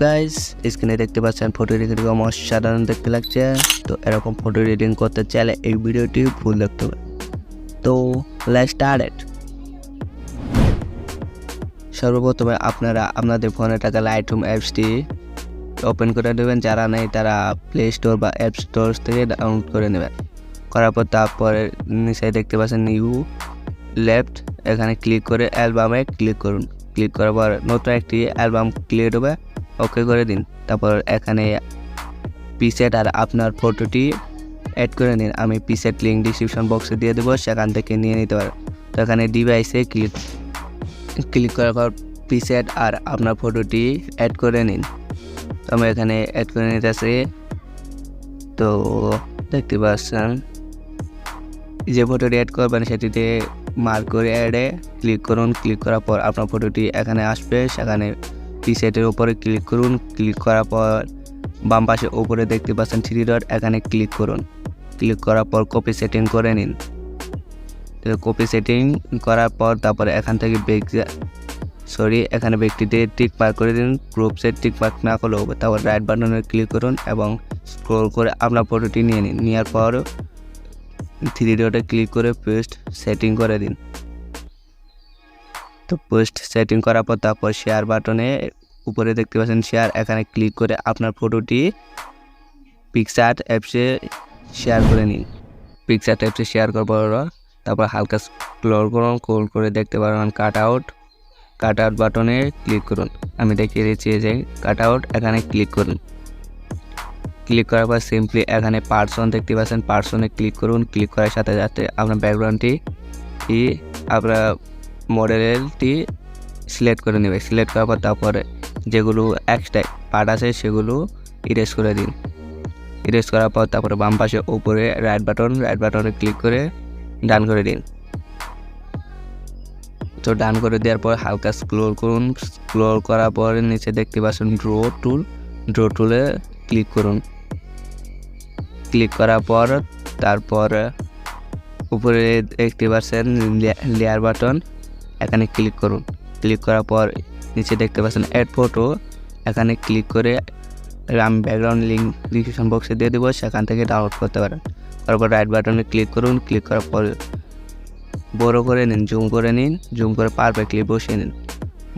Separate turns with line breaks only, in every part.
Guys স্ক্রিনে দেখতে পাচ্ছেন ফটো এডিটিং অসাধারণ দেখতে লাগছে। তো এরকম ফটো এডিটিং করতে চাইলে এই ভিডিওটি ফুল দেখতে হবে। তো লেটস স্টার্ট সর্বপ্রথমে আপনারা আপনাদের ফোনে থাকা লাইট হোম অ্যাপসটি ওপেন করে নেবেন। যারা নেই, তারা প্লে স্টোর বা অ্যাপ স্টোর থেকে ডাউনলোড করে নেবেন। করার পর তারপরে নিচে দেখতে পাচ্ছেন নিউ লেফট এখানে ক্লিক করে অ্যালবামে ক্লিক করুন। ক্লিক করার পর নতুন একটি অ্যালবাম ক্লিয়ার হবে। ওকে করে দিন। তারপর এখানে পিসেট আর আপনার ফটোটি অ্যাড করে নিন। আমি পিসেট লিঙ্ক ডিসক্রিপশন বক্সে দিয়ে দেবো, সেখান থেকে নিয়ে নিতে পারেন। তো এখানে ডিভাইসে ক্লিক ক্লিক করার পর পিসেট আর আপনার ফটোটি অ্যাড করে নিন। তো আমি এখানে অ্যাড করে নিতেছি। তো দেখতে পাচ্ছেন, যে ফটোটি অ্যাড করবেন সেটিতে মার্ক করে অ্যাডে ক্লিক করুন। ক্লিক করার পর আপনার ফটোটি এখানে আসবে, সেখানে টি সেটের উপরে ক্লিক করুন। ক্লিক করার পর বাম পাশে উপরে দেখতে পাচ্ছেন থ্রি ডট এখানে ক্লিক করুন। ক্লিক করার পর কপি সেটিং করে নিন। কপি সেটিং করার পর তারপরে এখান থেকে বেগ সরি এখানে ব্যক্তিতে টিক মার্ক করে দিন। গ্রুপ সেট টিক মার্ক না করলেও তারপর রাইট বাটনে ক্লিক করুন এবং স্ক্রল করে আপনার ফটোটি নিয়ে নিন। নেওয়ার পর থ্রি ডটে ক্লিক করে পেস্ট সেটিং করে দিন। তো পোস্ট সেটিং করার পর তারপর শেয়ার বাটনে উপরে দেখতে পাচ্ছেন শেয়ার এখানে ক্লিক করে আপনার ফটোটি পিকচার্ট অ্যাপসে শেয়ার করে নিন। পিকচার্ট অ্যাপসে শেয়ার করার পর তারপর হালকা স্ক্রল করুন স্ক্রল করে দেখতে পারবেন কাট আউট কাট আউট বাটনে ক্লিক করুন। আমি দেখিয়ে দিচ্ছি যে কাট আউট এখানে ক্লিক করুন। ক্লিক করার পর সিম্পলি এখানে পার্সন দেখতে পাচ্ছেন পার্সনে ক্লিক করুন ক্লিক করার সাথে সাথে আপনার ব্যাকগ্রাউন্ডটি আপনার মডেলটি সিলেক্ট করে নেবে। সিলেক্ট করার পর তারপরে যেগুলো এক্সট্রা পার্ট আছে সেগুলো ইরেজ করে দিন। ইরেজ করার পর তারপরে বাম পাশে উপরে রাইট বাটন রাইট বাটনে ক্লিক করে ডান করে দিন। তো ডান করে দেওয়ার পর হালকা স্ক্রোল করুন। স্ক্রোল করার পর নিচে দেখতে পাচ্ছেন ড্রো টুল ড্রো টুলে ক্লিক করুন। ক্লিক করার পর তারপর উপরে দেখতে পাচ্ছেন লেয়ার বাটন এখানে ক্লিক করুন। ক্লিক করার পর নিচে দেখতে পাচ্ছেন অ্যাড ফটো এখানে ক্লিক করে আমি ব্যাকগ্রাউন্ড লিঙ্ক ডিসক্রিপশন বক্সে দিয়ে দেবো, সেখান থেকে ডাউনলোড করতে পারেন। তারপর রাইট বাটনে ক্লিক করুন ক্লিক করার পর বড় করে নিন জুম করে নিন জুম করে পারফেক্টলি বসিয়ে নিন।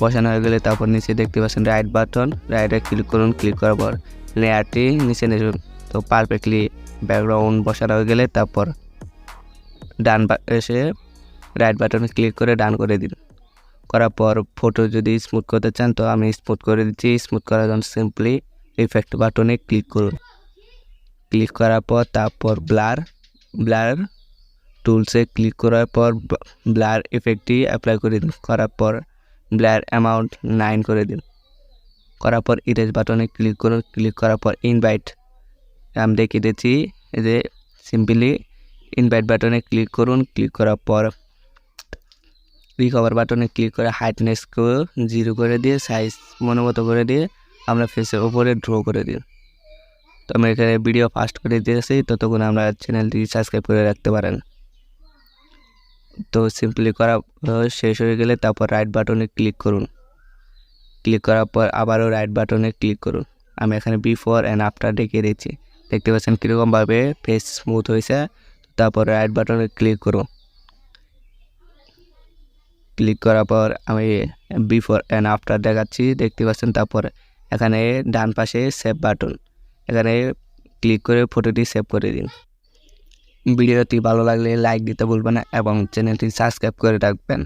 বসানো হয়ে গেলে তারপর নিচে দেখতে পাচ্ছেন রাইট বাটন রাইটে ক্লিক করুন ক্লিক করার পর লেয়ারটি নিচে নিন তো পারফেক্টলি ব্যাকগ্রাউন্ড বসানো হয়ে গেলে তারপর ডান এসে রাইট বাটনে ক্লিক করে ডান করে দিন। করার পর ফটো যদি স্মুথ করতে চান, তো আমি স্মুথ করে দিচ্ছি। স্মুথ করার জন্য সিম্পলি ইফেক্ট বাটনে ক্লিক করুন। ক্লিক করার পর তারপর ব্লার ব্লার টুলসে ক্লিক করার পর ব্লার ইফেক্টটি অ্যাপ্লাই করে দিন। করার পর ব্লার অ্যামাউন্ট নাইন করে দিন। করার পর ইরেজ বাটনে ক্লিক করুন। ক্লিক করার পর ইনভাইট আমি দেখিয়ে দিচ্ছি যে সিম্পলি ইনভাইট বাটনে ক্লিক করুন। ক্লিক করার পর রিকভার বাটনে ক্লিক করে হাইটনেসকে জিরো করে দিয়ে সাইজ মনে মতো করে দিয়ে আমরা ফেসের ওপরে ড্র করে দিই। তো আমি এখানে ভিডিও ফাস্ট করে দিয়েছি, ততক্ষণ আমরা চ্যানেলটি সাবস্ক্রাইব করে রাখতে পারেন। তো সিম্পলি করা শেষ হয়ে গেলে তারপর রাইট বাটনে ক্লিক করুন। ক্লিক করার পর আবারও রাইট বাটনে ক্লিক করুন। আমি এখানে বিফোর অ্যান্ড আফটার দেখিয়ে দিচ্ছি। দেখতে পাচ্ছেন কীরকমভাবে ফেস স্মুথ হয়েছে। তারপর রাইট বাটনে ক্লিক করুন। ক্লিক করার পর আমি বিফোর অ্যান্ড আফটার দেখাচ্ছি, দেখতে পাচ্ছেন, তারপর এখানে ডান পাশে সেভ বাটন এখানে ক্লিক করে ফটোটি সেভ করে দিন। ভিডিওটি ভালো লাগলে লাইক দিতে ভুলবেন না এবং চ্যানেলটি সাবস্ক্রাইব করে রাখবেন।